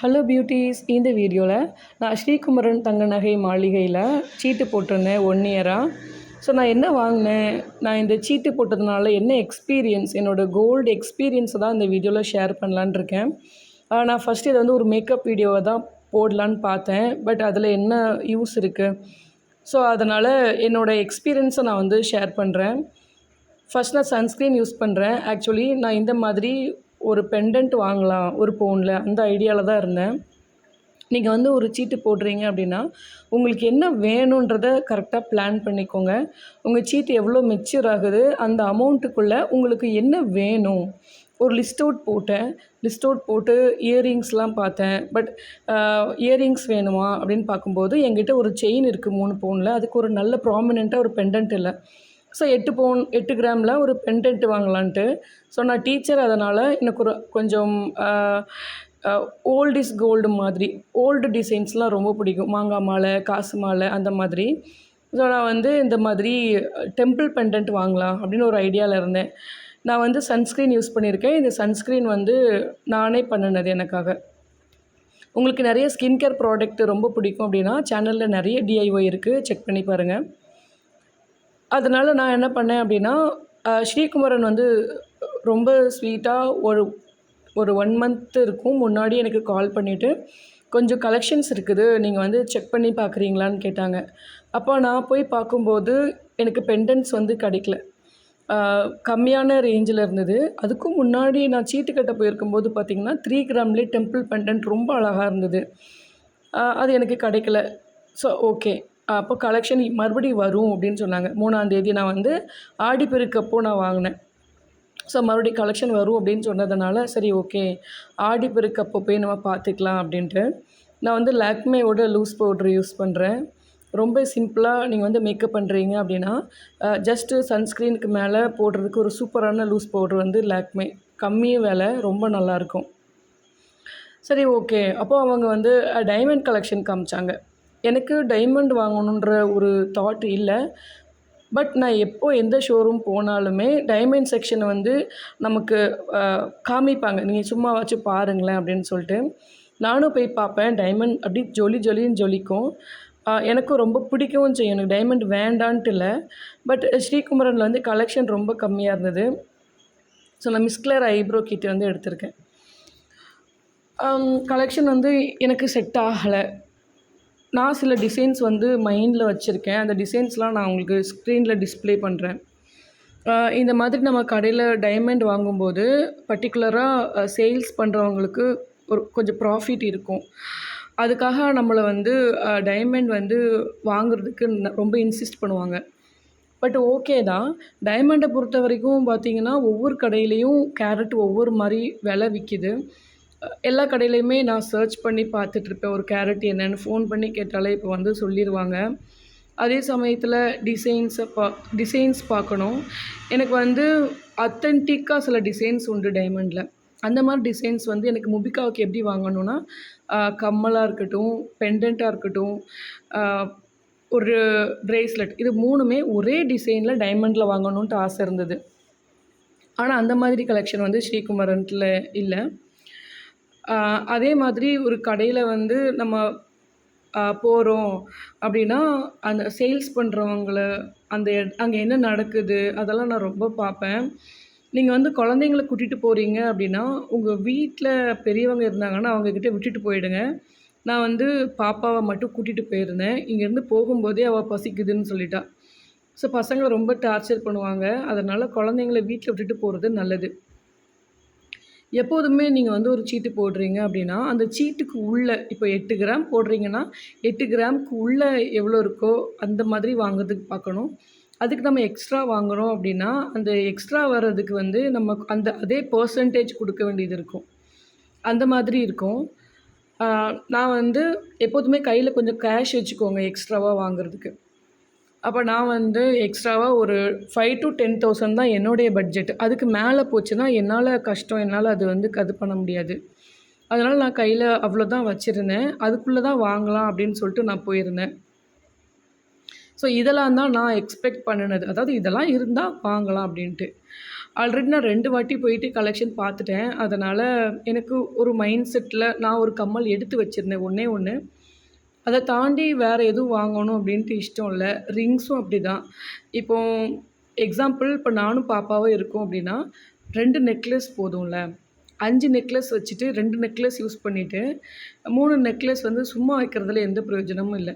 Hello beauties இந்த வீடியோவில் நான் ஸ்ரீகுமரன் தங்க நகை மாளிகையில் சீட்டு போட்டிருந்தேன் ஒன் இயராக ஸோ நான் என்ன வாங்கினேன்? நான் இந்த சீட்டு போட்டதுனால என்ன எக்ஸ்பீரியன்ஸ் என்னோடய கோல்டு எக்ஸ்பீரியன்ஸை தான் இந்த வீடியோவில் ஷேர் பண்ணலான்னு இருக்கேன். நான் ஃபஸ்ட்டு இதை வந்து ஒரு மேக்கப் வீடியோவை தான் போடலான்னு பார்த்தேன். பட் அதில் என்ன யூஸ் இருக்குது ஸோ அதனால் என்னோடய எக்ஸ்பீரியன்ஸை நான் வந்து ஷேர் பண்ணுறேன் ஃபஸ்ட் நான் சன்ஸ்க்ரீன் யூஸ் பண்ணுறேன் ஆக்சுவலி நான் இந்த மாதிரி ஒரு பெண்டன்ட் வாங்கலாம் ஒரு பவுனில் அந்த ஐடியாவில் தான் இருந்தேன். நீங்கள் வந்து ஒரு சீட்டு போடுறீங்க அப்படின்னா உங்களுக்கு என்ன வேணுன்றதை கரெக்டாக பிளான் பண்ணிக்கோங்க. உங்கள் சீட்டு எவ்வளோ மெச்சூர் ஆகுது அந்த அமௌண்ட்டுக்குள்ளே உங்களுக்கு என்ன வேணும்? ஒரு லிஸ்ட் அவுட் போட்டேன். லிஸ்ட் அவுட் போட்டு இயரிங்ஸ்லாம் பார்த்தேன். பட் இயரிங்ஸ் வேணுமா அப்படின்னு பார்க்கும்போது என்கிட்ட ஒரு செயின் இருக்குது மூணு பவுனில் அதுக்கு ஒரு நல்ல ப்ராமினெண்ட்டாக ஒரு பெண்டன்ட் இல்லை. ஸோ எட்டு பவுன் எட்டு கிராமில் ஒரு பென்டென்ட் வாங்கலான்ட்டு. ஸோ நான் டீச்சர் அதனால் எனக்கு ஒரு கொஞ்சம் ஓல்ட் இஸ் கோல்டு மாதிரி ஓல்டு டிசைன்ஸ்லாம் ரொம்ப பிடிக்கும். மாங்காய் மாலை காசு மாலை அந்த மாதிரி. ஸோ நான் வந்து இந்த மாதிரி டெம்பிள் பெண்டன்ட் வாங்கலாம் அப்படின்னு ஒரு ஐடியாவில் இருந்தேன். நான் வந்து சன்ஸ்க்ரீன் யூஸ் பண்ணியிருக்கேன். இந்த சன்ஸ்க்ரீன் வந்து நானே பண்ணினது எனக்காக. உங்களுக்கு நிறைய ஸ்கின் கேர் ப்ராடக்ட் ரொம்ப பிடிக்கும் அப்படின்னா சேனலில் நிறைய டிஐஒய் இருக்குது செக் பண்ணி பாருங்கள் அதனால் நான் என்ன பண்ணேன் அப்படின்னா ஸ்ரீகுமரன் வந்து ரொம்ப ஸ்வீட்டாக ஒரு ஒரு ஒன் மந்த் இருக்கும். முன்னாடி எனக்கு கால் பண்ணிவிட்டு கொஞ்சம் கலெக்ஷன்ஸ் இருக்குது. நீங்கள் வந்து செக் பண்ணி பார்க்குறீங்களான்னு கேட்டாங்க. அப்போ நான் போய் பார்க்கும்போது எனக்கு பெண்டன்ஸ் வந்து கிடைக்கல. கம்மியான ரேஞ்சில் இருந்தது. அதுக்கும் முன்னாடி நான் சீட்டு கட்ட போயிருக்கும்போது பார்த்திங்கன்னா த்ரீ கிராம்லேயே டெம்பிள் பெண்டன்ட் ரொம்ப அழகாக இருந்தது. அது எனக்கு கிடைக்கல. ஸோ ஓகே அப்போ கலெக்ஷன் மறுபடியும் வரும் அப்படின்னு சொன்னாங்க. மூணாந்தேதி நான் வந்து ஆடிப்பெருக்கப்போ நான் வாங்கினேன். ஸோ மறுபடியும் கலெக்ஷன் வரும் அப்படின்னு சொன்னதுனால சரி ஓகே ஆடிப்பெருக்கப்போ போய் நம்ம பார்த்துக்கலாம் அப்படின்ட்டு நான் வந்து லாக்மேவோட லூஸ் பவுட்ரு யூஸ் பண்ணுறேன் ரொம்ப சிம்பிளாக நீங்கள் வந்து மேக்கப் பண்ணுறீங்க அப்படின்னா ஜஸ்ட்டு சன்ஸ்க்ரீனுக்கு மேலே போடுறதுக்கு ஒரு சூப்பரான லூஸ் பவுட்ரு வந்து லாக்மே. கம்மி விலை ரொம்ப நல்லாயிருக்கும் சரி ஓகே அப்போது அவங்க வந்து டைமண்ட் கலெக்ஷன் காமிச்சாங்க. எனக்கு டைமண்ட் வாங்கணுன்ற ஒரு தாட் இல்லை. பட் நான் எப்போ எந்த ஷோரூம் போனாலுமே டைமண்ட் செக்ஷனை வந்து நமக்கு காமிப்பாங்க. நீங்கள் சும்மா வச்சு பாருங்களேன் அப்படின்னு சொல்லிட்டு. நானும் போய் பார்ப்பேன். டைமண்ட் அப்படி ஜொலி ஜொலின்னு ஜொலிக்கும். எனக்கும் ரொம்ப பிடிக்கவும் செய்யும். எனக்கு டைமண்ட் வேண்டான்ட்டு இல்லை. பட் ஸ்ரீகுமரனில் வந்து கலெக்ஷன் ரொம்ப கம்மியாக இருந்தது. ஸோ நான் மிஸ்க்லர் ஐப்ரோ கிட் வந்து எடுத்திருக்கேன். கலெக்ஷன் வந்து எனக்கு செட் ஆகலை. நான் சில டிசைன்ஸ் வந்து மைண்டில் வச்சுருக்கேன். அந்த டிசைன்ஸ்லாம் நான் உங்களுக்கு ஸ்க்ரீனில் டிஸ்ப்ளே பண்ணுறேன் இந்த மாதிரி நம்ம கடையில் டைமண்ட் வாங்கும்போது பர்டிகுலராக சேல்ஸ் பண்ணுறவங்களுக்கு ஒரு கொஞ்சம் ப்ராஃபிட் இருக்கும். அதுக்காக நம்மளை வந்து டைமண்ட் வந்து வாங்குறதுக்கு ரொம்ப இன்சிஸ்ட் பண்ணுவாங்க. பட் ஓகே தான். டைமண்டை பொறுத்த வரைக்கும் பார்த்திங்கன்னா ஒவ்வொரு கடையிலையும் கேரட் ஒவ்வொரு மாதிரி விலை விற்கிது எல்லா கடையிலையுமே நான் சர்ச் பண்ணி பார்த்துட்ருப்பேன். ஒரு கேரட் என்னென்னு ஃபோன் பண்ணி கேட்டாலே இப்போ வந்து சொல்லிடுவாங்க அதே சமயத்தில் டிசைன்ஸை பா டிசைன்ஸ் பார்க்கணும். எனக்கு வந்து அத்தன்டிக்காக சில டிசைன்ஸ் உண்டு டைமண்டில் அந்த மாதிரி டிசைன்ஸ் வந்து எனக்கு முபிகாவுக்கு எப்படி வாங்கணும்னா கம்மலாக இருக்கட்டும் பெண்டண்ட்டாக இருக்கட்டும் ஒரு ப்ரேஸ்லெட் இது மூணுமே ஒரே டிசைனில் டைமண்டில் வாங்கணுன்ட்டு ஆசை இருந்தது. ஆனால் அந்த மாதிரி கலெக்ஷன் வந்து ஸ்ரீகுமரன்ட்டில் இல்லை. அதே மாதிரி ஒரு கடையில் வந்து நம்ம போகிறோம் அப்படின்னா அந்த சேல்ஸ் பண்ணுறவங்கள அந்த அங்கே என்ன நடக்குது அதெல்லாம் நான் ரொம்ப பார்ப்பேன். நீங்கள் வந்து குழந்தைங்கள கூட்டிகிட்டு போகிறீங்க அப்படின்னா உங்கள் வீட்டில் பெரியவங்க இருந்தாங்கன்னா அவங்கக்கிட்ட விட்டுட்டு போயிடுங்க. நான் வந்து பாப்பாவை மட்டும் கூட்டிகிட்டு போயிருந்தேன். இங்கேருந்து போகும்போதே அவள் பசிக்குதுன்னு சொல்லிட்டா. ஸோ பசங்களை ரொம்ப டார்ச்சர் பண்ணுவாங்க. அதனால் குழந்தைங்கள வீட்டில் விட்டுட்டு போகிறது நல்லது. எப்போதுமே நீங்கள் வந்து ஒரு சீட்டு போடுறீங்க அப்படின்னா அந்த சீட்டுக்கு உள்ளே இப்போ எட்டு கிராம் போடுறீங்கன்னா எட்டு கிராமுக்கு உள்ளே எவ்வளோ இருக்கோ அந்த மாதிரி வாங்குறதுக்கு பார்க்கணும். அதுக்கு நம்ம எக்ஸ்ட்ரா வாங்குகிறோம் அப்படின்னா அந்த எக்ஸ்ட்ரா வர்றதுக்கு வந்து நம்ம அந்த அதே பர்சன்டேஜ் கொடுக்க வேண்டியது இருக்கும். அந்த மாதிரி இருக்கும். நான் வந்து எப்போதுமே கையில் கொஞ்சம் கேஷ் வச்சுக்கோங்க எக்ஸ்ட்ராவாக வாங்குறதுக்கு. அப்போ நான் வந்து எக்ஸ்ட்ராவாக ஒரு ஃபைவ் டு டென் தௌசண்ட் தான் என்னுடைய பட்ஜெட் அதுக்கு மேலே போச்சுன்னா என்னால் கஷ்டம் என்னால் அது வந்து இது பண்ண முடியாது. அதனால் நான் கையில் அவ்வளோ தான் வச்சுருந்தேன். அதுக்குள்ளே தான் வாங்கலாம் அப்படின்னு சொல்லிட்டு நான் போயிருந்தேன். ஸோ இதெல்லாம் தான் நான் எக்ஸ்பெக்ட் பண்ணினது. அதாவது இதெல்லாம் இருந்தால் வாங்கலாம் அப்படின்ட்டு. ஆல்ரெடி நான் ரெண்டு வாட்டி போயிட்டு கலெக்ஷன் பார்த்துட்டேன். அதனால் எனக்கு ஒரு மைண்ட் செட்டில் நான் ஒரு கம்மல் எடுத்து வச்சுருந்தேன். ஒன்றே ஒன்று அதை தாண்டி வேறு எதுவும் வாங்கணும் அப்படின்ட்டு இஷ்டம் இல்லை. ரிங்ஸும் அப்படி தான் இப்போ எக்ஸாம்பிள் இப்போ நானும் பாப்பாவும் இருக்கோம் அப்படின்னா ரெண்டு நெக்லஸ் போதும்ல. அஞ்சு நெக்லஸ் வச்சுட்டு ரெண்டு நெக்லஸ் யூஸ் பண்ணிவிட்டு மூணு நெக்லஸ் வந்து சும்மா வைக்கிறதுல எந்த பிரயோஜனமும் இல்லை.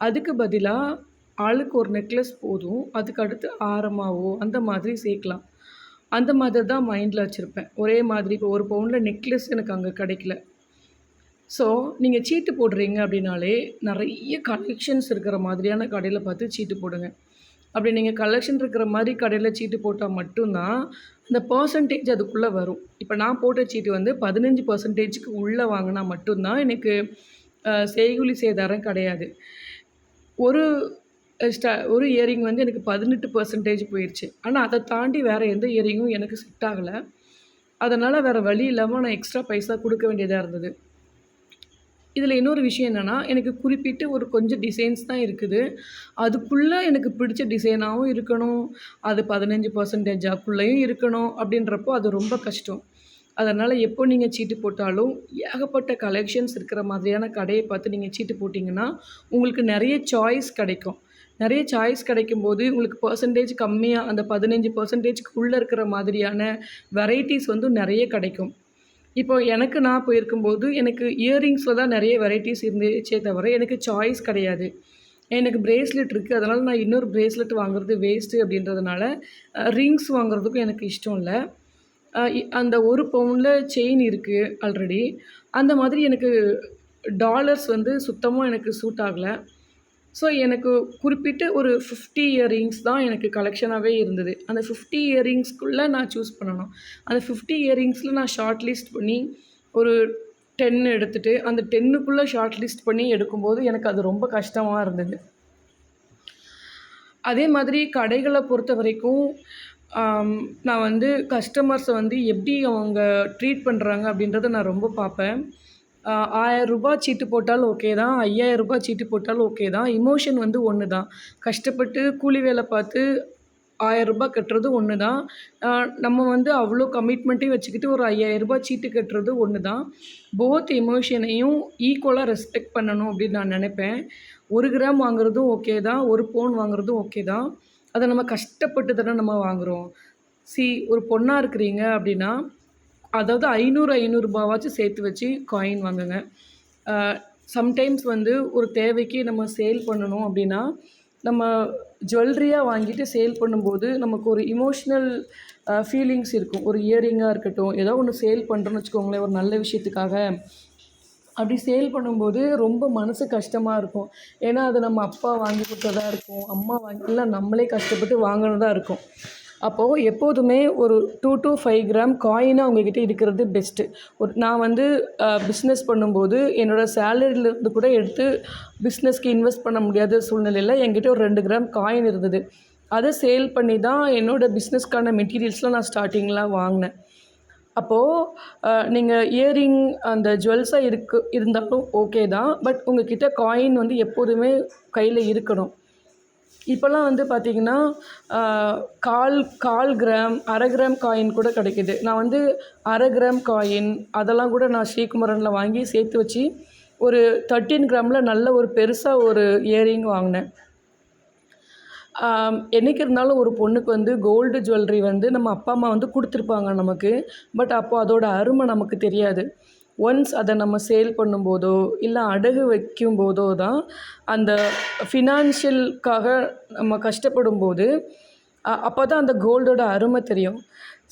அதுக்கு பதிலாக ஆளுக்கு ஒரு நெக்லஸ் போதும். அதுக்கு அடுத்து ஆரமாவோ அந்த மாதிரி சேர்க்கலாம். அந்த மாதிரி தான் மைண்டில் வச்சுருப்பேன். ஒரே மாதிரி இப்போ ஒரு பவுனில் நெக்லஸ் எனக்கு அங்கே கிடைக்கல. ஸோ நீங்கள் சீட்டு போடுறீங்க அப்படின்னாலே நிறைய கலெக்ஷன்ஸ் இருக்கிற மாதிரியான கடையில் பார்த்து சீட்டு போடுங்க. அப்படி நீங்கள் கலெக்ஷன் இருக்கிற மாதிரி கடையில் சீட்டு போட்டால் மட்டும்தான் அந்த பர்சன்டேஜ் அதுக்குள்ளே வரும். இப்போ நான் போட்ட சீட்டு வந்து பதினஞ்சு பர்சன்டேஜுக்கு உள்ளே வாங்கினா மட்டும்தான் எனக்கு செய்கூலி சேதாரம் கிடையாது. ஒரு ஸ்டா ஒரு இயரிங் வந்து எனக்கு பதினெட்டு பர்சன்டேஜ் போயிடுச்சு ஆனால் அதை தாண்டி வேறு எந்த இயரிங்கும் எனக்கு செட் ஆகலை. அதனால் வேறு வழி இல்லாமல் நான் எக்ஸ்ட்ரா பைசா கொடுக்க வேண்டியதாக இருந்தது. இதில் இன்னொரு விஷயம் என்னென்னா எனக்கு குறிப்பிட்டு ஒரு கொஞ்சம் டிசைன்ஸ் தான் இருக்குது. அதுக்குள்ளே எனக்கு பிடிச்ச டிசைனாகவும் இருக்கணும். அது பதினஞ்சு பர்சன்டேஜாக்குள்ளேயும் இருக்கணும் அப்படின்றப்போ அது ரொம்ப கஷ்டம். அதனால் எப்போ நீங்கள் சீட்டு போட்டாலும் ஏகப்பட்ட கலெக்ஷன்ஸ் இருக்கிற மாதிரியான கடையை பார்த்து நீங்கள் சீட்டு போட்டிங்கன்னா உங்களுக்கு நிறைய சாய்ஸ் கிடைக்கும். நிறைய சாய்ஸ் கிடைக்கும்போது உங்களுக்கு பர்சன்டேஜ் கம்மியாக அந்த பதினஞ்சு பர்சன்டேஜ்க்கு உள்ளே இருக்கிற மாதிரியான வெரைட்டிஸ் வந்து நிறைய கிடைக்கும். இப்போ எனக்கு நான் போயிருக்கும்போது எனக்கு இயரிங்ஸில் தான் நிறைய வெரைட்டிஸ் இருந்துச்சே தவிர எனக்கு சாய்ஸ் கிடையாது. எனக்கு பிரேஸ்லெட் இருக்குது அதனால் நான் இன்னொரு பிரேஸ்லெட் வாங்குறது வேஸ்ட்டு அப்படின்றதுனால ரிங்ஸ் வாங்குறதுக்கும் எனக்கு இஷ்டம் இல்லை. இ- அந்த ஒரு பவுனில் செயின் இருக்குது ஆல்ரெடி அந்த மாதிரி எனக்கு டாலர்ஸ் வந்து சுத்தமாக எனக்கு சூட் ஆகலை. ஸோ எனக்கு குறிப்பிட்டு ஒரு ஃபிஃப்டி இயரிங்ஸ் தான் எனக்கு கலெக்ஷனாகவே இருந்தது. அந்த ஃபிஃப்டி இயரிங்ஸ்க்குள்ளே நான் சூஸ் பண்ணணும். அந்த ஃபிஃப்டி இயரிங்ஸில் நான் ஷார்ட் லிஸ்ட் பண்ணி ஒரு டென் எடுத்துகிட்டு அந்த டென்னுக்குள்ளே ஷார்ட் லிஸ்ட் பண்ணி எடுக்கும்போது எனக்கு அது ரொம்ப கஷ்டமாக இருந்தது. அதே மாதிரி கடைகளை பொறுத்த வரைக்கும் நான் வந்து கஸ்டமர்ஸை வந்து எப்படி அவங்க ட்ரீட் பண்ணுறாங்க அப்படின்றத நான் ரொம்ப பார்ப்பேன். ஆயிரம் ரூபாய் சீட்டு போட்டாலும் ஓகே தான். ஐயாயிரம் ரூபாய் சீட்டு போட்டாலும் ஓகே தான். இமோஷன் வந்து ஒன்று தான். கஷ்டப்பட்டு கூலி வேலை பார்த்து ஆயிரம் ரூபாய் கட்டுறது ஒன்று தான். நம்ம வந்து அவ்வளோ கமிட்மெண்ட்டையும் வச்சுக்கிட்டு ஒரு ஐயாயிரம் ரூபாய் சீட்டு கட்டுறது ஒன்று தான். போத் எமோஷனையும் ஈக்குவலாக ரெஸ்பெக்ட் பண்ணணும் அப்படின்னு நான் நினைப்பேன். ஒரு கிராம் வாங்குறதும் ஓகே தான். ஒரு பவுன் வாங்குறதும் ஓகே தான். அதை நம்ம கஷ்டப்பட்டு தானே நம்ம வாங்குகிறோம் சி ஒரு பொண்ணாக இருக்கிறீங்க அப்படின்னா அதாவது ஐநூறு ஐநூறுரூபாவாச்சும் சேர்த்து வச்சு காயின் வாங்குங்க. சம்டைம்ஸ் வந்து ஒரு தேவைக்கு நம்ம சேல் பண்ணணும் அப்படின்னா நம்ம ஜுவல்லரியாக வாங்கிட்டு சேல் பண்ணும்போது நமக்கு ஒரு இமோஷ்னல் ஃபீலிங்ஸ் இருக்கும். ஒரு இயரிங்காக இருக்கட்டும் ஏதோ ஒன்று சேல் பண்ணுறோன்னு வச்சுக்கோங்களேன் ஒரு நல்ல விஷயத்துக்காக. அப்படி சேல் பண்ணும்போது ரொம்ப மனசு கஷ்டமாக இருக்கும். ஏன்னா அது நம்ம அப்பா வாங்கி கொடுத்ததாக இருக்கும். அம்மா வாங்கி இல்லை நம்மளே கஷ்டப்பட்டு வாங்கினதாக இருக்கும். அப்போது எப்போதுமே ஒரு டூ டு ஃபைவ் கிராம் காயினாக உங்ககிட்ட இருக்கிறது பெஸ்ட்டு ஒரு நான் வந்து பிஸ்னஸ் பண்ணும்போது என்னோடய சேலரியிலேருந்து கூட எடுத்து பிஸ்னஸ்க்கு இன்வெஸ்ட் பண்ண முடியாத சூழ்நிலையில் என்கிட்ட ஒரு ரெண்டு கிராம் காயின் இருந்தது. அதை சேல் பண்ணி தான் என்னோடய பிஸ்னஸ்க்கான மெட்டீரியல்ஸ்லாம் நான் ஸ்டார்டிங்லாம் வாங்கினேன். அப்போது நீங்கள் இயரிங் அந்த ஜுவல்ஸாக இருக்கு இருந்தாலும் ஓகே தான். பட் உங்ககிட்ட காயின் வந்து எப்போதுமே கையில் இருக்கணும். இப்போல்லாம் வந்து பார்த்திங்கன்னா கால் கால் கிராம் அரை கிராம் காயின் கூட கிடைக்குது. நான் வந்து அரை கிராம் காயின் அதெல்லாம் கூட நான் ஸ்ரீகுமரனில் வாங்கி சேர்த்து வச்சு ஒரு தேர்ட்டீன் கிராமில் நல்ல ஒரு பெருசாக ஒரு இயரிங் வாங்கினேன். என்றைக்கு என்னைக்கு இருந்தாலும் ஒரு பொண்ணுக்கு வந்து கோல்டு ஜுவல்லரி வந்து நம்ம அப்பா அம்மா வந்து கொடுத்துருப்பாங்க நமக்கு. பட் அப்போ அதோடய அருமை நமக்கு தெரியாது. ஒன்ஸ் அதை நம்ம சேல் பண்ணும்போதோ இல்லை அடகு வைக்கும் போதோ தான் அந்த ஃபினான்ஷியலுக்காக நம்ம கஷ்டப்படும் போது அப்போ தான் அந்த கோல்டோட அருமை தெரியும்.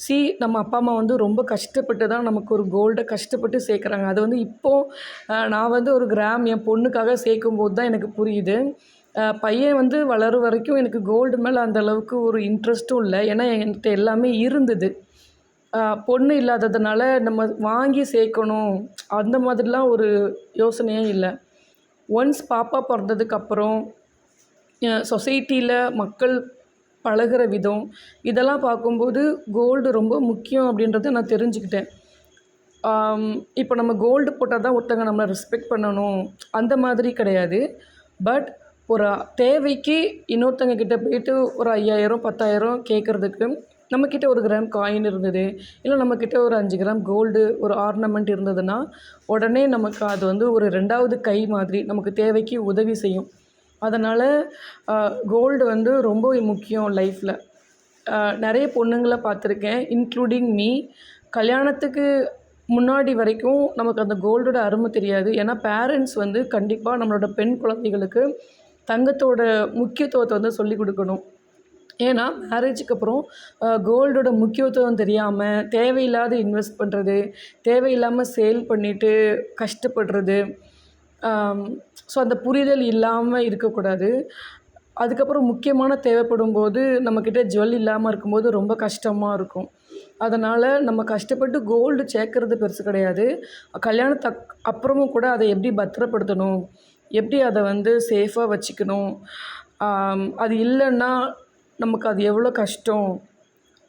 சி நம்ம அப்பா அம்மா வந்து ரொம்ப கஷ்டப்பட்டு தான் நமக்கு ஒரு கோல்டை கஷ்டப்பட்டு சேர்க்குறாங்க. அது வந்து இப்போது நான் வந்து ஒரு கிராம் என் பொண்ணுக்காக சேர்க்கும் போது தான் எனக்கு புரியுது. பையன் வந்து வளரும் வரைக்கும் எனக்கு கோல்டு மேலே அந்த அளவுக்கு ஒரு இன்ட்ரெஸ்ட்டும் இல்லை. ஏன்னா என்கிட்ட எல்லாமே இருந்தது. பொண்ணு இல்லாததுனால நம்ம வாங்கி சேர்க்கணும். அந்த மாதிரிலாம் ஒரு யோசனையே இல்லை. ஒன்ஸ் பாப்பா பிறந்ததுக்கப்புறம் சொசைட்டியில் மக்கள் பழகுற விதம் இதெல்லாம் பார்க்கும்போது கோல்டு ரொம்ப முக்கியம் அப்படின்றத நான் தெரிஞ்சுக்கிட்டேன். இப்போ நம்ம கோல்டு போட்டால் தான் ஒருத்தங்க நம்மளை ரெஸ்பெக்ட் பண்ணணும். அந்த மாதிரி கிடையாது. பட் ஒரு தேவைக்கு இன்னொருத்தங்க கிட்டே போயிட்டு ஒரு ஐயாயிரம் பத்தாயிரம் கேட்குறதுக்கு நம்மக்கிட்ட ஒரு கிராம் காயின் இருந்தது இல்லை நம்மக்கிட்ட ஒரு அஞ்சு கிராம் கோல்டு ஒரு ஆர்னமெண்ட் இருந்ததுன்னா உடனே நமக்கு அது வந்து ஒரு ரெண்டாவது கை மாதிரி நமக்கு தேவைக்கு உதவி செய்யும். அதனால் கோல்டு வந்து ரொம்ப முக்கியம் லைஃப்பில் நிறைய பொண்ணுங்களை பார்த்துருக்கேன் இன்க்ளூடிங் மீ கல்யாணத்துக்கு முன்னாடி வரைக்கும் நமக்கு அந்த கோல்டோட அருமை தெரியாது. ஏன்னா பேரண்ட்ஸ் வந்து கண்டிப்பாக நம்மளோட பெண் குழந்தைகளுக்கு தங்கத்தோட முக்கியத்துவத்தை வந்து சொல்லிக் கொடுக்கணும். ஏன்னா மேரேஜுக்கு அப்புறம் கோல்டோட முக்கியத்துவம் தெரியாமல் தேவையில்லாத இன்வெஸ்ட் பண்ணுறது தேவையில்லாமல் சேல் பண்ணிவிட்டு கஷ்டப்படுறது ஸோ அந்த புரிதல் இல்லாமல் இருக்கக்கூடாது. அதுக்கப்புறம் முக்கியமான தேவைப்படும் போது நம்மக்கிட்ட ஜுவல் இல்லாமல் இருக்கும்போது ரொம்ப கஷ்டமாக இருக்கும். அதனால் நம்ம கஷ்டப்பட்டு கோல்டு சேர்க்கறது பெருசு கிடையாது. கல்யாணத்தக் அப்புறமும் கூட அதை எப்படி பத்திரப்படுத்தணும்? எப்படி அதை வந்து சேஃபாக வச்சுக்கணும்? அது இல்லைன்னா நமக்கு அது எவ்வளோ கஷ்டம்?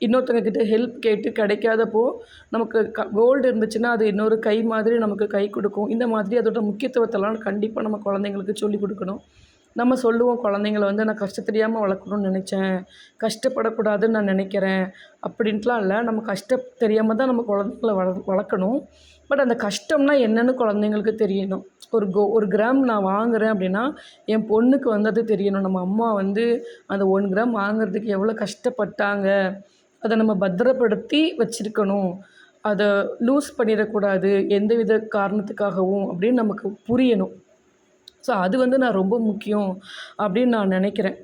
இன்னொருத்தங்க கிட்ட ஹெல்ப் கேட்டு கிடைக்காதப்போ நமக்கு க கோல்டு இருந்துச்சுன்னா அது இன்னொரு கை மாதிரி நமக்கு கை கொடுக்கும். இந்த மாதிரி அதோட முக்கியத்துவத்தெல்லாம் கண்டிப்பாக நம்ம குழந்தைங்களுக்கு சொல்லிக் கொடுக்கணும். நம்ம சொல்லுவோம் குழந்தைங்கள வந்து நான் கஷ்ட தெரியாமல் வளர்க்கணும்னு நினச்சேன். கஷ்டப்படக்கூடாதுன்னு நான் நினைக்கிறேன். அப்படின்ட்டுலாம் இல்லை. நம்ம கஷ்ட தெரியாமல் தான் நம்ம குழந்தைங்கள வள வளர்க்கணும். பட் அந்த கஷ்டம்னா என்னென்னு குழந்தைங்களுக்கு தெரியணும். ஒரு கோ ஒரு கிராம் நான் வாங்குகிறேன் அப்படின்னா என் பொண்ணுக்கு வந்து அது தெரியணும். நம்ம அம்மா வந்து அந்த ஒன் கிராம் வாங்குறதுக்கு எவ்வளோ கஷ்டப்பட்டாங்க. அதை நம்ம பத்திரப்படுத்தி வச்சுருக்கணும். அதை லூஸ் பண்ணிடக்கூடாது. எந்த வித காரணத்துக்காகவும் அப்படின்னு நமக்கு புரியணும். ஸோ அது வந்து நான் ரொம்ப முக்கியம் அப்படின்னு நான் நினைக்கிறேன்.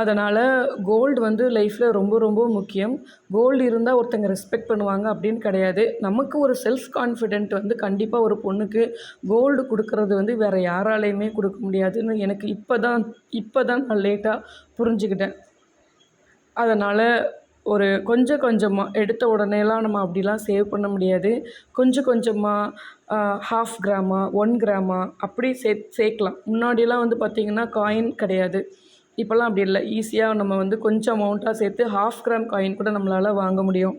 அதனால் கோல்டு வந்து லைஃப்பில் ரொம்ப ரொம்ப முக்கியம். கோல்டு இருந்தால் ஒருத்தங்க ரெஸ்பெக்ட் பண்ணுவாங்க அப்படின்னு கிடையாது. நமக்கு ஒரு செல்ஃப் கான்ஃபிடென்ட் வந்து கண்டிப்பாக ஒரு பொண்ணுக்கு கோல்டு கொடுக்கறது வந்து வேறு யாராலையுமே கொடுக்க முடியாதுன்னு எனக்கு இப்போ தான் இப்போ தான் நான் லேட்டாக புரிஞ்சுக்கிட்டேன். அதனால் ஒரு கொஞ்சம் கொஞ்சமாக எடுத்த உடனேலாம் நம்ம அப்படிலாம் சேவ் பண்ண முடியாது. கொஞ்சம் கொஞ்சமாக ஹாஃப் கிராமா ஒன் கிராமா அப்படி சே சேர்க்கலாம். முன்னாடியெல்லாம் வந்து பார்த்திங்கன்னா காயின் கிடையாது. இப்போல்லாம் அப்படி இல்லை. ஈஸியாக நம்ம வந்து கொஞ்சம் அமௌண்ட்டாக சேர்த்து ஹாஃப் கிராம் காயின் கூட நம்மளால் வாங்க முடியும்.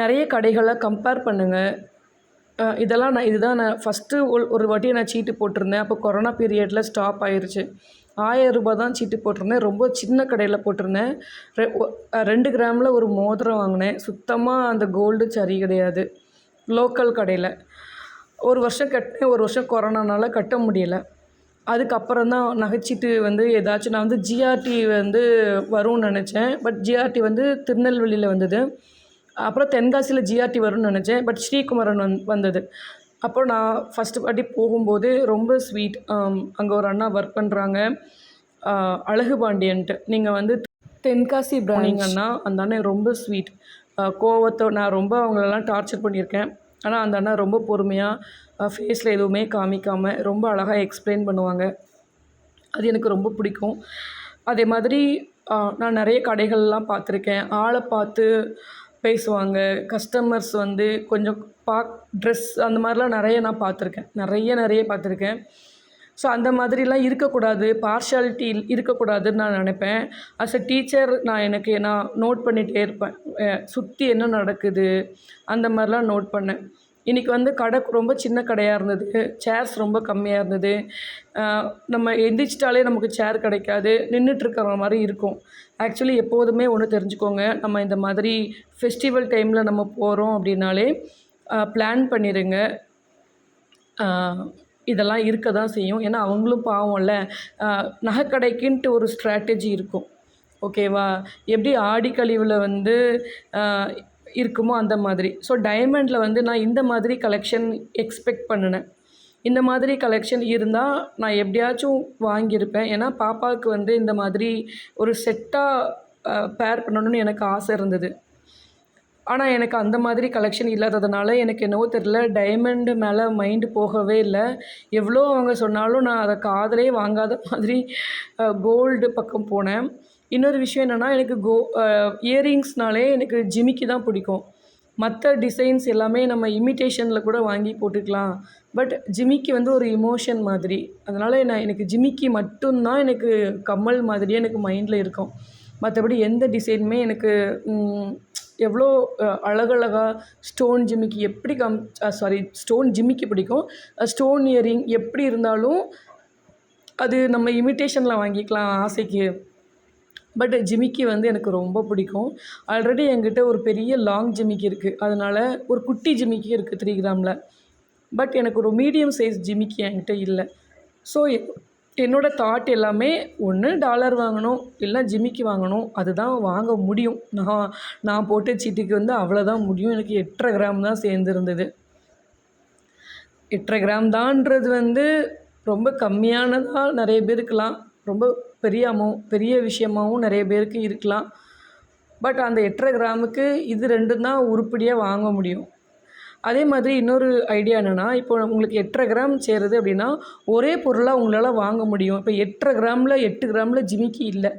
நிறைய கடைகளை கம்பேர் பண்ணுங்கள் இதெல்லாம் நான் இதுதான் நான் ஃபஸ்ட்டு ஒரு வாட்டி நான் சீட்டு போட்டிருந்தேன். அப்போ கொரோனா பீரியடில் ஸ்டாப் ஆயிடுச்சு ரூபாய் தான் சீட்டு போட்டிருந்தேன். ரொம்ப சின்ன கடையில் போட்டிருந்தேன். ரெ ரெண்டு கிராமில் ஒரு மோதிரம் வாங்கினேன். சுத்தமாக அந்த கோல்டு சரி கிடையாது. லோக்கல் கடையில். ஒரு வருஷம் கட்டினேன் ஒரு வருஷம் கொரோனானால கட்ட முடியலை. அதுக்கப்புறம் தான் நகைச்சீட்டு வந்து ஏதாச்சும் நான் வந்து ஜிஆர்டி வந்து வரும்னு நினச்சேன். பட் ஜிஆர்டி வந்து திருநெல்வேலியில் வந்தது. அப்புறம் தென்காசியில் ஜிஆர்டி வரும்னு நினச்சேன். பட் ஸ்ரீகுமரன் வந் வந்தது. அப்புறம் நான் ஃபஸ்ட்டு வாட்டி போகும்போது ரொம்ப ஸ்வீட் அங்கே ஒரு அண்ணா ஒர்க் பண்ணுறாங்க அழகு பாண்டியன்ட்டு. நீங்கள் வந்து தென்காசி போனீங்கன்னா அந்த அண்ணன் ரொம்ப ஸ்வீட் கோவத்தை நான் ரொம்ப அவங்களெல்லாம் டார்ச்சர் பண்ணியிருக்கேன். ஆனால் அந்த அண்ணா ரொம்ப பொறுமையாக ஃபேஸில் எதுவுமே காமிக்காமல் ரொம்ப அழகாக எக்ஸ்பிளைன் பண்ணுவாங்க. அது எனக்கு ரொம்ப பிடிக்கும். அதே மாதிரி நான் நிறைய கடைகள்லாம் பார்த்துருக்கேன். ஆளை பார்த்து பேசுவாங்க. கஸ்டமர்ஸ் வந்து கொஞ்சம் பா ட்ரெஸ் அந்த மாதிரிலாம் நிறைய நான் பார்த்துருக்கேன். நிறைய நிறைய பார்த்துருக்கேன். ஸோ அந்த மாதிரிலாம் இருக்கக்கூடாது. பார்ஷாலிட்டி இருக்கக்கூடாதுன்னு நான் நினைப்பேன். அஸ் அ டீச்சர் நான் எனக்கு நான் நோட் பண்ணிகிட்டே இருப்பேன். சுற்றி என்ன நடக்குது? அந்த மாதிரிலாம் நோட் பண்ணேன். இன்றைக்கி வந்து கடை ரொம்ப சின்ன கடையாக இருந்தது. சேர்ஸ் ரொம்ப கம்மியாக இருந்தது. நம்ம எந்திரிச்சிட்டாலே நமக்கு சேர் கிடைக்காது. நின்றுட்டுருக்கிற மாதிரி இருக்கும். ஆக்சுவலி எப்போதுமே ஒன்று தெரிஞ்சுக்கோங்க. நம்ம இந்த மாதிரி ஃபெஸ்டிவல் டைமில் நம்ம போகிறோம் அப்படின்னாலே பிளான் பண்ணிடுங்க இதெல்லாம் இருக்க தான் செய்யும். ஏன்னா அவங்களும் பாவம்ல. நகைக்கடைக்குன்ட்டு ஒரு ஸ்ட்ராட்டஜி இருக்கும். ஓகேவா எப்படி ஆடி கழிவில் வந்து இருக்குமோ அந்த மாதிரி. ஸோ டைமண்டில் வந்து நான் இந்த மாதிரி கலெக்ஷன் எக்ஸ்பெக்ட் பண்ணினேன். இந்த மாதிரி கலெக்ஷன் இருந்தால் நான் எப்படியாச்சும் வாங்கியிருப்பேன். ஏன்னா பாப்பாவுக்கு வந்து இந்த மாதிரி ஒரு செட்டாக பேர் பண்ணணும்னு எனக்கு ஆசை இருந்தது. ஆனால் எனக்கு அந்த மாதிரி கலெக்ஷன் இல்லாததுனால எனக்கு என்னவோ தெரில டைமண்டு மேலே மைண்டு போகவே இல்லை. எவ்வளோ அவங்க சொன்னாலும் நான் அதை காதலே வாங்காத மாதிரி கோல்டு பக்கம் போனேன். இன்னொரு விஷயம் என்னென்னா எனக்கு கோ இயரிங்ஸ்னாலே எனக்கு ஜிமிக்கி தான் பிடிக்கும். மற்ற டிசைன்ஸ் எல்லாமே நம்ம இமிட்டேஷனில் கூட வாங்கி போட்டுக்கலாம். பட் ஜிமிக்கி வந்து ஒரு இமோஷன் மாதிரி. அதனால் நான் எனக்கு ஜிமிக்கி மட்டும்தான் எனக்கு கம்மல் மாதிரியே எனக்கு மைண்டில் இருக்கும். மற்றபடி எந்த டிசைனுமே எனக்கு எவ்வளோ அழகழகாக ஸ்டோன் ஜிமிக்கி எப்படி கம் சாரி ஸ்டோன் ஜிமிக்கி பிடிக்கும். ஸ்டோன் இயரிங் எப்படி இருந்தாலும் அது நம்ம இமிட்டேஷனில் வாங்கிக்கலாம் ஆசைக்கு. பட் ஜிமிக்கி வந்து எனக்கு ரொம்ப பிடிக்கும். ஆல்ரெடி என்கிட்ட ஒரு பெரிய லாங் ஜிமிக்கி இருக்குது அதனால் ஒரு குட்டி ஜிமிக்கி இருக்குது த்ரீ கிராமில். பட் எனக்கு ஒரு மீடியம் சைஸ் ஜிமிக்கி என்கிட்ட இல்லை. ஸோ என்னோடய தாட் எல்லாமே ஒன்று டாலர் வாங்கணும் இல்லைனா ஜிமிக்கி வாங்கணும் அதுதான் வாங்க முடியும். நான் நான் போட்ட சீட்டுக்கு வந்து அவ்வளோதான் முடியும். எனக்கு எட்டரை கிராம் தான் சேர்ந்துருந்தது. எட்டரை கிராம் தான்றது வந்து ரொம்ப கம்மியானதாக நிறைய பேருக்குலாம் ரொம்ப பெரிய அமௌ பெரிய விஷயமாகவும் நிறைய பேருக்கு இருக்கலாம். பட் அந்த எட்டரை கிராமுக்கு இது ரெண்டும் தான் உருப்படியாக வாங்க முடியும். அதே மாதிரி இன்னொரு ஐடியா என்னென்னா இப்போ உங்களுக்கு எட்டரை கிராம் சேருது அப்படின்னா ஒரே பொருளாக உங்களால் வாங்க முடியும். இப்போ எட்டரை கிராமில் எட்டு கிராமில் ஜிமிக்கி இல்லை.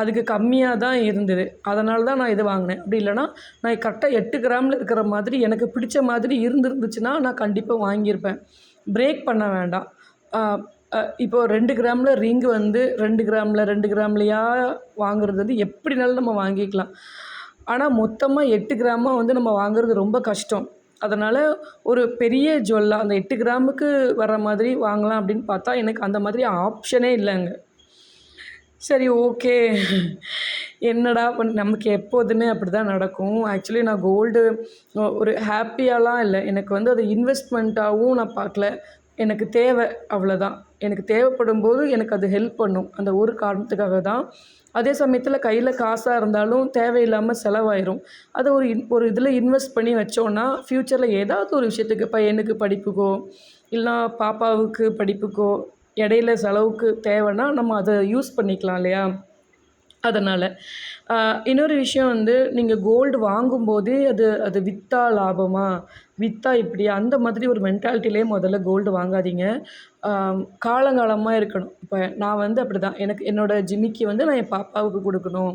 அதுக்கு கம்மியாக தான் இருந்தது. அதனால தான் நான் இது வாங்கினேன். அப்படி இல்லைனா நான் கரெக்டாக எட்டு கிராமில் இருக்கிற மாதிரி எனக்கு பிடிச்ச மாதிரி இருந்துருந்துச்சுன்னா நான் கண்டிப்பாக வாங்கியிருப்பேன். பிரேக் பண்ண வேண்டாம். இப்போது ரெண்டு கிராமில் ரிங்கு வந்து ரெண்டு கிராமில் ரெண்டு கிராம்லையா வாங்குறது வந்து எப்படினாலும் நம்ம வாங்கிக்கலாம். ஆனால் மொத்தமாக எட்டு கிராமாக வந்து நம்ம வாங்குறது ரொம்ப கஷ்டம். அதனால் ஒரு பெரிய ஜுவல்லாக அந்த எட்டு கிராமுக்கு வர மாதிரி வாங்கலாம் அப்படின்னு பார்த்தா எனக்கு அந்த மாதிரி ஆப்ஷனே இல்லைங்க. சரி ஓகே. என்னடா பண் நமக்கு எப்போதுமே அப்படி தான் நடக்கும். ஆக்சுவலி நான் கோல்டு ஒரு ஹாப்பியாலாம் இல்லை. எனக்கு வந்து அது இன்வெஸ்ட்மெண்ட்டாகவும் நான் பார்க்கல. எனக்கு தேவை அவ்வளோதான் எனக்கு தேவைப்படும் போது எனக்கு அது ஹெல்ப் பண்ணும். அந்த ஒரு காரணத்துக்காக தான். அதே சமயத்தில் கையில் காசாக இருந்தாலும் தேவையில்லாமல் செலவாயிரும். அதை ஒரு இன் ஒரு இதில் இன்வெஸ்ட் பண்ணி வச்சோன்னா ஃப்யூச்சரில் ஏதாவது ஒரு விஷயத்துக்கு பையனுக்கு படிப்புக்கோ இல்லைனா பாப்பாவுக்கு படிப்புக்கோ இடையில செலவுக்கு தேவைன்னா நம்ம அதை யூஸ் பண்ணிக்கலாம் இல்லையா? அதனால். இன்னொரு விஷயம் வந்து நீங்கள் கோல்டு வாங்கும்போதே அது அது விற்றா லாபமா? விற்றா இப்படியா அந்த மாதிரி ஒரு மென்டாலிட்டிலே முதல்ல கோல்டு வாங்காதீங்க. காலங்காலமாக இருக்கணும். இப்போ நான் வந்து அப்படி தான் எனக்கு என்னோடய ஜிமிக்கி வந்து நான் என் பாப்பாவுக்கு கொடுக்கணும்.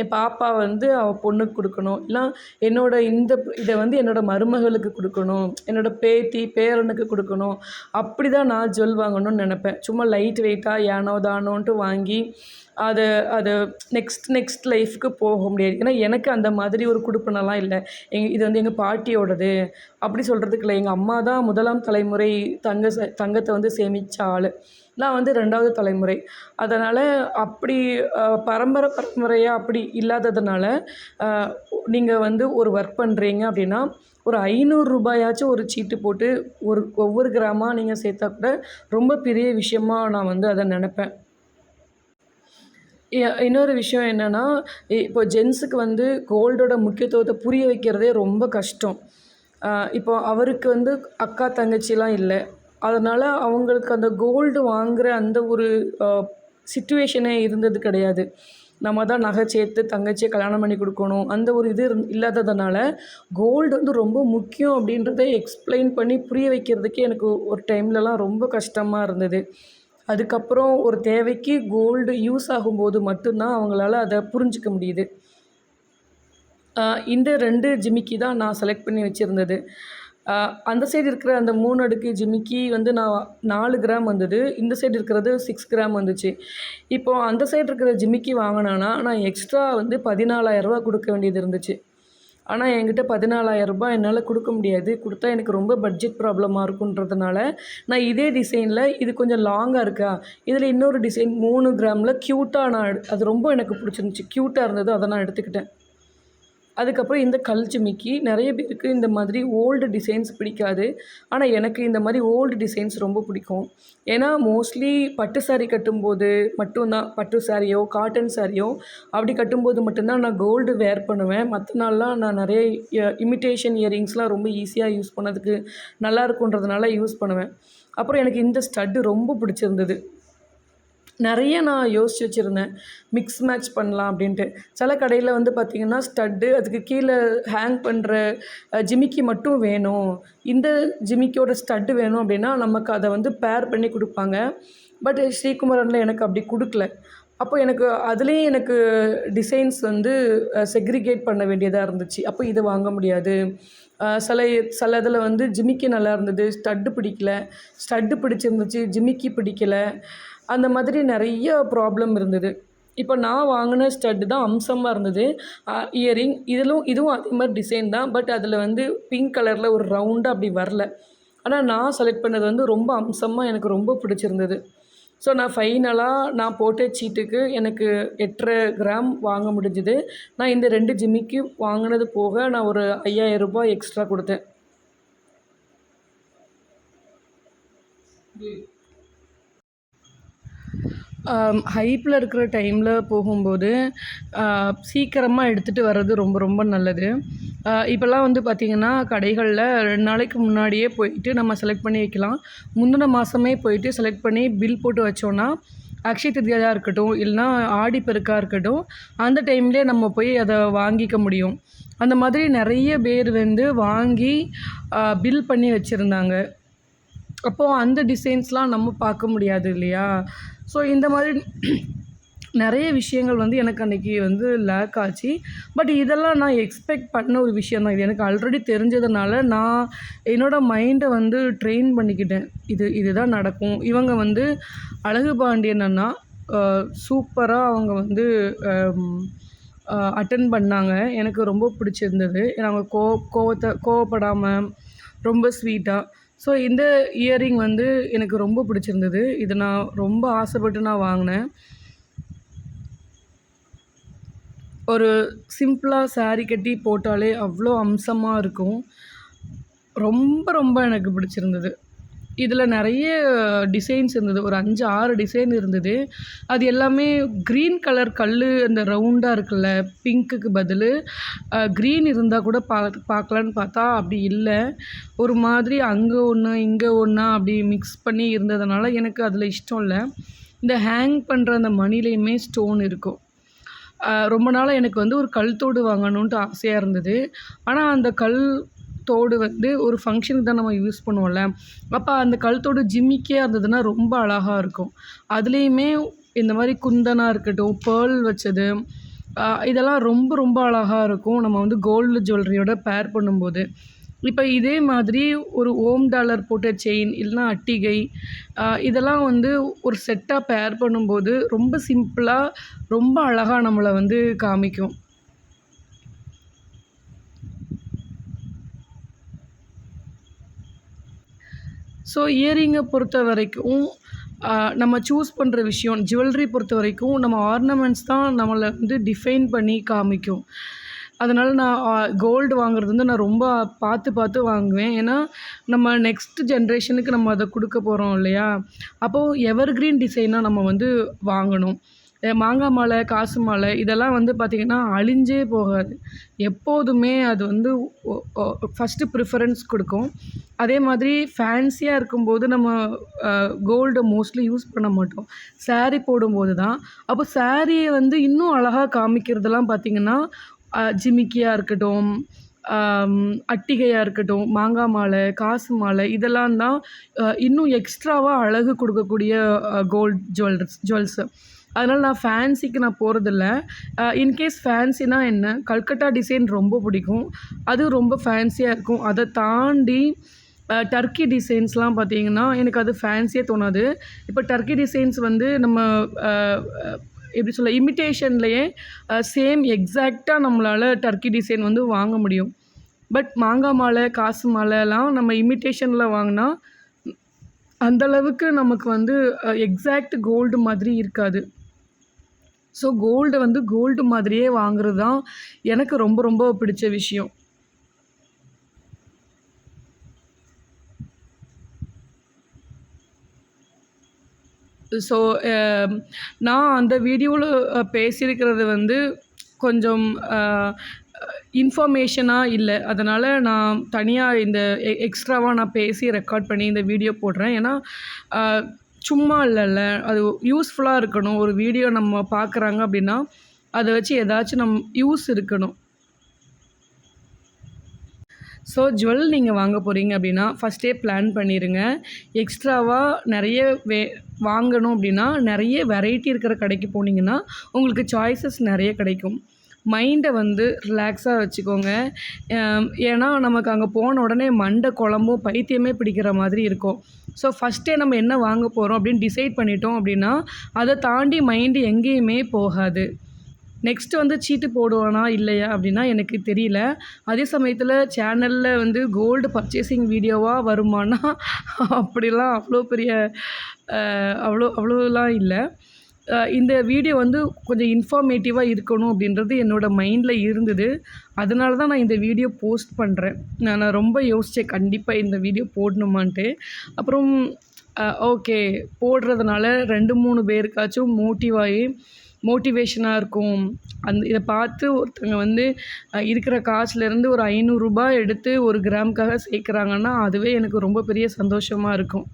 என் பாப்பா வந்து அவள் பொண்ணுக்கு கொடுக்கணும். இல்லை என்னோடய இந்த இதை வந்து என்னோடய மருமகளுக்கு கொடுக்கணும். என்னோடய பேத்தி பேரனுக்கு கொடுக்கணும். அப்படி தான் நான் ஜுவல் வாங்கணும்னு நினப்பேன். சும்மா லைட் வெயிட்டாக ஏனோ தானோன்ட்டு வாங்கி அது அது நெக்ஸ்ட் நெக்ஸ்ட் லைஃப்க்கு போக முடியாது. ஏன்னா எனக்கு அந்த மாதிரி ஒரு குடுப்பினலாம் இல்லை. எங் இது வந்து எங்கள் பாட்டியோடது. அப்படி சொல்கிறதுக்கு இல்லை. எங்கள் அம்மா தான் முதலாம் தலைமுறை தங்க தங்கத்தை வந்து சேமித்த ஆள். நான் வந்து ரெண்டாவது தலைமுறை. அதனால் அப்படி பரம்பரை பரம்பரையாக அப்படி இல்லாததுனால நீங்கள் வந்து ஒரு ஒர்க் பண்ணுறீங்க அப்படின்னா ஒரு ஐநூறு ரூபாயாச்சும் ஒரு சீட்டு போட்டு ஒரு ஒவ்வொரு கிராமாக நீங்கள் சேர்த்தா கூட ரொம்ப பெரிய விஷயமாக நான் வந்து அதை நினப்பேன். இன்னொரு விஷயம் என்னென்னா இப்போ ஜென்ஸுக்கு வந்து கோல்டோட முக்கியத்துவத்தை புரிய வைக்கிறதே ரொம்ப கஷ்டம். இப்போ அவருக்கு வந்து அக்கா தங்கச்சிலாம் இல்லை. அதனால் அவங்களுக்கு அந்த கோல்டு வாங்குகிற அந்த ஒரு சுச்சுவேஷனே இருந்தது கிடையாது. நம்ம தான் நகை சேர்த்து தங்கச்சியை கல்யாணம் பண்ணி கொடுக்கணும். அந்த ஒரு இது இருந் இல்லாததுனால கோல்டு வந்து ரொம்ப முக்கியம் அப்படின்றத எக்ஸ்பிளைன் பண்ணி புரிய வைக்கிறதுக்கே எனக்கு ஒரு டைம்லலாம் ரொம்ப கஷ்டமாக இருந்தது. அதுக்கப்புறம் ஒரு தேவைக்கு கோல்டு யூஸ் ஆகும்போது மட்டும்தான் அவங்களால அதை புரிஞ்சிக்க முடியுது. இந்த ரெண்டு ஜிமிக்கி தான் நான் செலக்ட் பண்ணி வச்சுருந்தது. அந்த சைடு இருக்கிற அந்த மூணு அடுக்கு ஜிமிக்கி வந்து நான் நாலு கிராம் வந்தது. இந்த சைடு இருக்கிறது சிக்ஸ் கிராம் வந்துச்சு. இப்போது அந்த சைடு இருக்கிற ஜிமிக்கி வாங்கினேன்னா நான் எக்ஸ்ட்ரா வந்து பதினாலாயிரரூவா கொடுக்க வேண்டியது இருந்துச்சு. ஆனால் என்கிட்ட பதினாலாயிரரூபா என்னால் கொடுக்க முடியாது. கொடுத்தா எனக்கு ரொம்ப பட்ஜெட் ப்ராப்ளமாக இருக்குன்றதுனால நான் இதே டிசைனில் இது கொஞ்சம் லாங்காக இருக்கா? இதில் இன்னொரு டிசைன் மூணு கிராமில் க்யூட்டாக நான் அது ரொம்ப எனக்கு பிடிச்சிருந்துச்சி. க்யூட்டாக இருந்தது அதை நான் எடுத்துக்கிட்டேன். அதுக்கப்புறம் இந்த கல் ஜிமிக்கி நிறைய பேருக்கு இந்த மாதிரி ஓல்டு டிசைன்ஸ் பிடிக்காது. ஆனால் எனக்கு இந்த மாதிரி ஓல்டு டிசைன்ஸ் ரொம்ப பிடிக்கும். ஏன்னா மோஸ்ட்லி பட்டு சாரீ கட்டும்போது மட்டும்தான் பட்டு சாரியோ காட்டன் சாரியோ அப்படி கட்டும்போது மட்டும்தான் நான் கோல்டு வேர் பண்ணுவேன். மற்ற நாள்லாம் நான் நிறைய இமிட்டேஷன் இயரிங்ஸ்லாம் ரொம்ப ஈஸியாக யூஸ் பண்ணதுக்கு நல்லா இருக்குன்றதுனால யூஸ் பண்ணுவேன். அப்புறம் எனக்கு இந்த ஸ்டட்டு ரொம்ப பிடிச்சிருந்தது. நிறைய நான் யோசித்து வச்சுருந்தேன். மிக்ஸ் மேட்ச் பண்ணலாம் அப்படின்ட்டு. சில கடையில் வந்து பார்த்திங்கன்னா ஸ்டட்டு அதுக்கு கீழே ஹேங் பண்ணுற ஜிமிக்கி மட்டும் வேணும். இந்த ஜிமிக்கியோட ஸ்டட்டு வேணும் அப்படின்னா நமக்கு அதை வந்து பேர் பண்ணி கொடுப்பாங்க. பட் ஸ்ரீகுமரனில் எனக்கு அப்படி கொடுக்கல. அப்போ எனக்கு அதுலேயும் எனக்கு டிசைன்ஸ் வந்து செக்ரிகேட் பண்ண வேண்டியதாக இருந்துச்சு. அப்போ இதை வாங்க முடியாது. சில சில இதில் வந்து ஜிமிக்கி நல்லா இருந்தது. ஸ்டட்டு பிடிக்கல. ஸ்டட்டு பிடிச்சிருந்துச்சு. ஜிமிக்கி பிடிக்கல. அந்த மாதிரி நிறைய ப்ராப்ளம் இருந்தது. இப்போ நான் வாங்கின ஸ்டட்டு தான் அம்சமாக இருந்தது. இயரிங் இதிலும் இதுவும் அதே மாதிரி டிசைன் தான். பட் அதில் வந்து பிங்க் கலரில் ஒரு ரவுண்டாக அப்படி வரல. ஆனால் நான் செலக்ட் பண்ணது வந்து ரொம்ப அம்சமாக எனக்கு ரொம்ப பிடிச்சிருந்தது. ஸோ நான் ஃபைனலாக நான் போட்ட சீட்டுக்கு எனக்கு எட்டரை கிராம் வாங்க முடிஞ்சுது. நான் இந்த ரெண்டு ஜிம்மிக்கு வாங்கினது போக நான் ஒரு ஐயாயிரம் ரூபாய் எக்ஸ்ட்ரா கொடுத்தேன். ஹைப்பில் இருக்கிற டைமில் போகும்போது சீக்கிரமாக எடுத்துகிட்டு வர்றது ரொம்ப ரொம்ப நல்லது. இப்போல்லாம் வந்து பார்த்திங்கன்னா கடைகளில் ரெண்டு நாளைக்கு முன்னாடியே போயிட்டு நம்ம செலக்ட் பண்ணி வைக்கலாம். முந்தின மாதமே போயிட்டு செலக்ட் பண்ணி பில் போட்டு வச்சோன்னா அக்ஷய திருதியாக இருக்கட்டும் இல்லைனா ஆடிப்பெருக்காக இருக்கட்டும் அந்த டைம்லேயே நம்ம போய் அதை வாங்கிக்க முடியும். அந்த மாதிரி நிறைய பேர் வந்து வாங்கி பில் பண்ணி வச்சுருந்தாங்க. அப்போது அந்த டிசைன்ஸ்லாம் நம்ம பார்க்க முடியாது இல்லையா? ஸோ இந்த மாதிரி நிறைய விஷயங்கள் வந்து எனக்கு அன்றைக்கி வந்து லேக் ஆச்சு. பட் இதெல்லாம் நான் எக்ஸ்பெக்ட் பண்ண ஒரு விஷயம் தான். இது எனக்கு ஆல்ரெடி தெரிஞ்சதுனால நான் என்னோடய மைண்டை வந்து ட்ரெயின் பண்ணிக்கிட்டேன். இது இதுதான் நடக்கும். இவங்க வந்து அழகு பாண்டியன் அண்ணா. சூப்பராக அவங்க வந்து அட்டன் பண்ணாங்க. எனக்கு ரொம்ப பிடிச்சிருந்தது. அவங்க கோ கோவத்தை கோவப்படாமல் ரொம்ப ஸ்வீட்டாக ஸோ இந்த இயரிங் வந்து எனக்கு ரொம்ப பிடிச்சிருந்தது. இது நான் ரொம்ப ஆசைப்பட்டு நான் வாங்கினேன். ஒரு சிம்பிளாக ஸாரீ கட்டி போட்டாலே அவ்வளோ அம்சமாக இருக்கும். ரொம்ப ரொம்ப எனக்கு பிடிச்சிருந்தது. இதில் நிறைய டிசைன்ஸ் இருந்தது. ஒரு அஞ்சு ஆறு டிசைன் இருந்தது. அது எல்லாமே க்ரீன் கலர் கல் அந்த ரவுண்டாக இருக்குல்ல பிங்க்குக்கு பதில் க்ரீன் இருந்தால் கூட பா பார்க்கலான்னு பார்த்தா அப்படி இல்லை. ஒரு மாதிரி அங்கே ஒன்று இங்கே ஒன்றா அப்படி மிக்ஸ் பண்ணி இருந்ததுனால எனக்கு அதில் இஷ்டம் இல்லை. இந்த ஹேங் பண்ணுற அந்த மணிலையுமே ஸ்டோன் இருக்கும். ரொம்ப நாளாக எனக்கு வந்து ஒரு கல் தோடு வாங்கணுன்ட்டு ஆசையாக இருந்தது. ஆனால் அந்த கல் தோடு வந்து ஒரு ஃபங்க்ஷனுக்கு தான் நம்ம யூஸ் பண்ணுவோம்ல. அப்போ அந்த கல் தோடு ஜிம்மிக்கே இருந்ததுன்னா ரொம்ப அழகாக இருக்கும். அதுலேயுமே இந்த மாதிரி குந்தனாக இருக்கட்டும் பேர்ல் வச்சது இதெல்லாம் ரொம்ப ரொம்ப அழகாக இருக்கும். நம்ம வந்து கோல்டு ஜுவல்லரியோட பேர் பண்ணும்போது. இப்போ இதே மாதிரி ஒரு ஓம் டாலர் போட்ட செயின் இல்லைனா அட்டிகை இதெல்லாம் வந்து ஒரு செட்டாக பேர் பண்ணும்போது ரொம்ப சிம்பிளாக ரொம்ப அழகாக நம்மளை வந்து காமிக்கும். ஸோ இயரிங்கை பொறுத்த வரைக்கும் நம்ம சூஸ் பண்ணுற விஷயம் ஜுவல்லரி பொறுத்த வரைக்கும் நம்ம ஆர்னமெண்ட்ஸ் தான் நம்மளை வந்து டிஃபைன் பண்ணி காமிக்கும். அதனால் நான் கோல்டு வாங்குறது வந்து நான் ரொம்ப பார்த்து பார்த்து வாங்குவேன். ஏன்னா நம்ம நெக்ஸ்ட் ஜென்ரேஷனுக்கு நம்ம அதை கொடுக்க போகிறோம் இல்லையா? அப்போது எவர் கிரீன் டிசைனாக நம்ம வந்து வாங்கணும். மாங்காய் மாலை காசு மாலை இதெல்லாம் வந்து பார்த்திங்கன்னா அழிஞ்சே போகாது. எப்போதுமே அது வந்து ஃபஸ்ட்டு ப்ரிஃபரன்ஸ் கொடுக்கும். அதே மாதிரி ஃபேன்சியாக இருக்கும்போது நம்ம கோல்டை மோஸ்ட்லி யூஸ் பண்ண மாட்டோம். ஸாரீ போடும்போது தான். அப்போ ஸாரியை வந்து இன்னும் அழகாக காமிக்கிறதெல்லாம் பார்த்திங்கன்னா ஜிமிக்கியாக இருக்கட்டும் அட்டிகையாக இருக்கட்டும் மாங்காய் மாலை காசு மாலை இதெல்லாம் தான் இன்னும் எக்ஸ்ட்ராவாக அழகு கொடுக்கக்கூடிய கோல்ட் ஜுவல்ஸ் ஜுவல்ஸு அதனால் நான் ஃபேன்சிக்கு நான் போகிறதில்ல இன்கேஸ் ஃபேன்சினா என்ன? கல்கட்டா டிசைன் ரொம்ப பிடிக்கும். அது ரொம்ப ஃபேன்சியாக இருக்கும். அதை தாண்டி டர்க்கி டிசைன்ஸ்லாம் பார்த்தீங்கன்னா எனக்கு அது ஃபேன்சியே தோணாது. இப்போ டர்க்கி டிசைன்ஸ் வந்து நம்ம எப்படி சொல்ல இமிட்டேஷன்லேயே சேம் எக்ஸாக்டாக நம்மளால் டர்க்கி டிசைன் வந்து வாங்க முடியும். பட் மாங்காய் மாலை காசு மாலைலாம் நம்ம இமிட்டேஷனில் வாங்கினா அந்தளவுக்கு நமக்கு வந்து எக்ஸாக்ட் கோல்டு மாதிரி இருக்காது. ஸோ கோல்டை வந்து கோல்டு மாதிரியே வாங்குறது தான் எனக்கு ரொம்ப ரொம்ப பிடிச்ச விஷயம். ஸோ um, நான் அந்த வீடியோவில் பேசியிருக்கிறது வந்து கொஞ்சம் இன்ஃபர்மேஷனாக இல்லை. அதனால் நான் தனியாக இந்த எக்ஸ்ட்ராவாக நான் பேசி ரெக்கார்ட் பண்ணி இந்த வீடியோ போடுறேன். ஏன்னா சும்மா இல்லைல்ல. அது யூஸ்ஃபுல்லாக இருக்கணும். ஒரு வீடியோ நம்ம பார்க்குறாங்க அப்படின்னா அதை வச்சு ஏதாச்சும் நம் யூஸ் இருக்கணும். ஸோ ஜுவல் நீங்கள் வாங்க போகிறீங்க அப்படின்னா ஃபஸ்ட்டே பிளான் பண்ணிடுங்க எக்ஸ்ட்ராவாக நிறைய வே வாங்கணும் அப்படின்னா நிறைய வெரைட்டி இருக்கிற கடைக்கு போனீங்கன்னா உங்களுக்கு சாய்ஸஸ் நிறைய கிடைக்கும். மைண்டை வந்து ரிலாக்ஸாக வச்சுக்கோங்க. ஏன்னா நமக்கு அங்கே போன உடனே மண்டை குழம்பும் பைத்தியமே பிடிக்கிற மாதிரி இருக்கும். ஸோ ஃபஸ்ட்டே நம்ம என்ன வாங்க போகிறோம் அப்படின்னு டிசைட் பண்ணிட்டோம் அப்படின்னா அதை தாண்டி மைண்டு எங்கேயுமே போகாது. நெக்ஸ்ட்டு வந்து சீட்டு போடுவானா இல்லையா அப்படின்னா எனக்கு தெரியல. அதே சமயத்தில் சேனலில் வந்து கோல்டு பர்ச்சேசிங் வீடியோவாக வருமானா? அப்படிலாம் அவ்வளோ பெரிய அவ்வளோ அவ்வளோலாம் இல்லை. இந்த வீடியோ வந்து கொஞ்சம் இன்ஃபார்மேட்டிவாக இருக்கணும் அப்படின்றது என்னோடய மைண்டில் இருந்தது. அதனால தான் நான் இந்த வீடியோ போஸ்ட் பண்ணுறேன் நான் ரொம்ப யோசித்தேன் கண்டிப்பாக இந்த வீடியோ போடணுமான்ட்டு. அப்புறம் ஓகே போடுறதுனால ரெண்டு மூணு பேருக்காச்சும் மோட்டிவ் ஆகி மோட்டிவேஷனாக இருக்கும். அந்த இதை பார்த்து ஒருத்தங்க வந்து இருக்கிற காசுலேருந்து ஒரு ஐநூறுரூபா எடுத்து ஒரு கிராமுக்காக சேர்க்குறாங்கன்னா அதுவே எனக்கு ரொம்ப பெரிய சந்தோஷமாக இருக்கும்.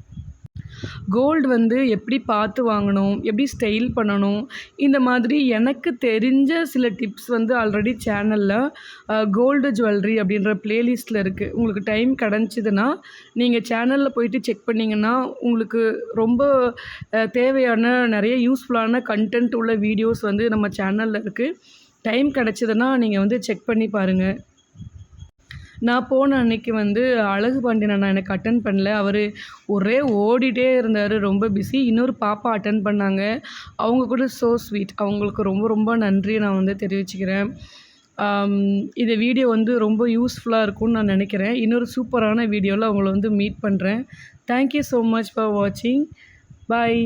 கோல்டு வந்து எப்படி பார்த்து வாங்கணும் எப்படி ஸ்டைல் பண்ணணும் இந்த மாதிரி எனக்கு தெரிஞ்ச சில டிப்ஸ் வந்து ஆல்ரெடி சேனலில் கோல்டு ஜுவல்லரி அப்படின்ற ப்ளேலிஸ்ட்டில் இருக்குது உங்களுக்கு டைம் கிடச்சிதுன்னா நீங்கள் சேனலில் போயிட்டு செக் பண்ணிங்கன்னா உங்களுக்கு ரொம்ப தேவையான நிறைய யூஸ்ஃபுல்லான கண்டென்ட் உள்ள வீடியோஸ் வந்து நம்ம சேனலில் இருக்குது டைம் கிடச்சிதுன்னா நீங்கள் வந்து செக் பண்ணி பாருங்கள் நான் போன அன்னைக்கு வந்து அழகு பாண்டியன் அண்ணா எனக்கு அட்டன் பண்ணல. அவர் ஒரே ஓடிட்டே இருந்தார். ரொம்ப பிஸி இன்னொரு பாப்பா அட்டன் பண்ணாங்க. அவங்க கூட ஸோ ஸ்வீட் அவங்களுக்கு ரொம்ப ரொம்ப நன்றியை நான் வந்து தெரிவிச்சுக்கிறேன். இந்த வீடியோ வந்து ரொம்ப யூஸ்ஃபுல்லாக இருக்கும்னு நான் நினைக்கிறேன். இன்னொரு சூப்பரான வீடியோவில் அவங்கள வந்து மீட் பண்ணுறேன் தேங்க்யூ ஸோ மச் ஃபார் வாட்சிங் பாய்